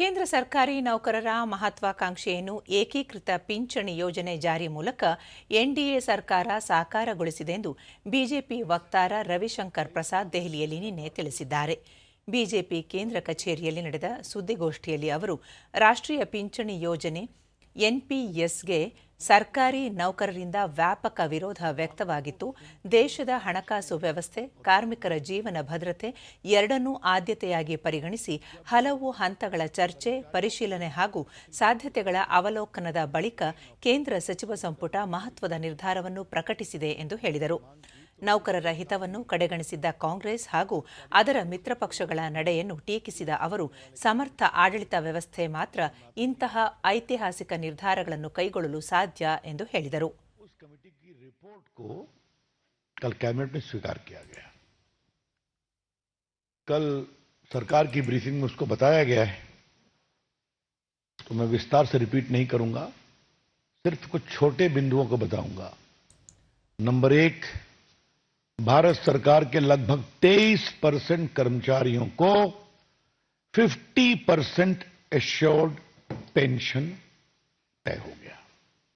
ಕೇಂದ್ರ ಸರ್ಕಾರಿ ನೌಕರರ ಮಹತ್ವಾಕಾಂಕ್ಷೆಯನ್ನು ಏಕೀಕೃತ ಪಿಂಚಣಿ ಯೋಜನೆ ಜಾರಿ ಮೂಲಕ ಎನ್ಡಿಎ ಸರ್ಕಾರ ಸಾಕಾರಗೊಳಿಸಿದೆ ಎಂದು ಬಿಜೆಪಿ ವಕ್ತಾರ ರವಿಶಂಕರ್ ಪ್ರಸಾದ್ ದೆಹಲಿಯಲ್ಲಿ ನಿನ್ನೆ ತಿಳಿಸಿದ್ದಾರೆ. ಬಿಜೆಪಿ ಕೇಂದ್ರ ಕಚೇರಿಯಲ್ಲಿ ನಡೆದ ಸುದ್ದಿಗೋಷ್ಠಿಯಲ್ಲಿ ಅವರು ರಾಷ್ಟ್ರೀಯ ಪಿಂಚಣಿ ಯೋಜನೆ ಎನ್ಪಿಎಸ್ಗೆ ಸರ್ಕಾರಿ ನೌಕರರಿಂದ ವ್ಯಾಪಕ ವಿರೋಧ ವ್ಯಕ್ತವಾಗಿತ್ತು. ದೇಶದ ಹಣಕಾಸು ವ್ಯವಸ್ಥೆ, ಕಾರ್ಮಿಕರ ಜೀವನ ಭದ್ರತೆ ಎರಡನ್ನೂ ಆದ್ಯತೆಯಾಗಿ ಪರಿಗಣಿಸಿ ಹಲವು ಹಂತಗಳ ಚರ್ಚೆ, ಪರಿಶೀಲನೆ ಹಾಗೂ ಸಾಧ್ಯತೆಗಳ ಅವಲೋಕನದ ಬಳಿಕ ಕೇಂದ್ರ ಸಚಿವ ಸಂಪುಟ ಮಹತ್ವದ ನಿರ್ಧಾರವನ್ನು ಪ್ರಕಟಿಸಿದೆ ಎಂದು ಹೇಳಿದರು. ನೌಕರರ ಹಿತವನ್ನು ಕಡೆಗಣಿಸಿದ್ದ ಕಾಂಗ್ರೆಸ್ ಹಾಗೂ ಅದರ ಮಿತ್ರ ಪಕ್ಷಗಳ ನಡೆಯನ್ನು ಟೀಕಿಸಿದ ಅವರು ಸಮರ್ಥ ಆಡಳಿತ ವ್ಯವಸ್ಥೆ ಮಾತ್ರ ಇಂತಹ ಐತಿಹಾಸಿಕ ನಿರ್ಧಾರಗಳನ್ನು ಕೈಗೊಳ್ಳಲು ಸಾಧ್ಯ ಎಂದು ಹೇಳಿದರು उस कमेटी की रिपोर्ट को कल कैबिनेट में स्वीकार किया गया कल सरकार की ब्रीफिंग में उसको बताया गया है तो मैं विस्तार से रिपीट नहीं करूंगा सिर्फ कुछ छोटे बिंदुओं को बताऊंगा नंबर एक भारत सरकार के लगभग 23 परसेंट कर्मचारियों को 50 परसेंट एश्योर्ड पेंशन तय हो गया।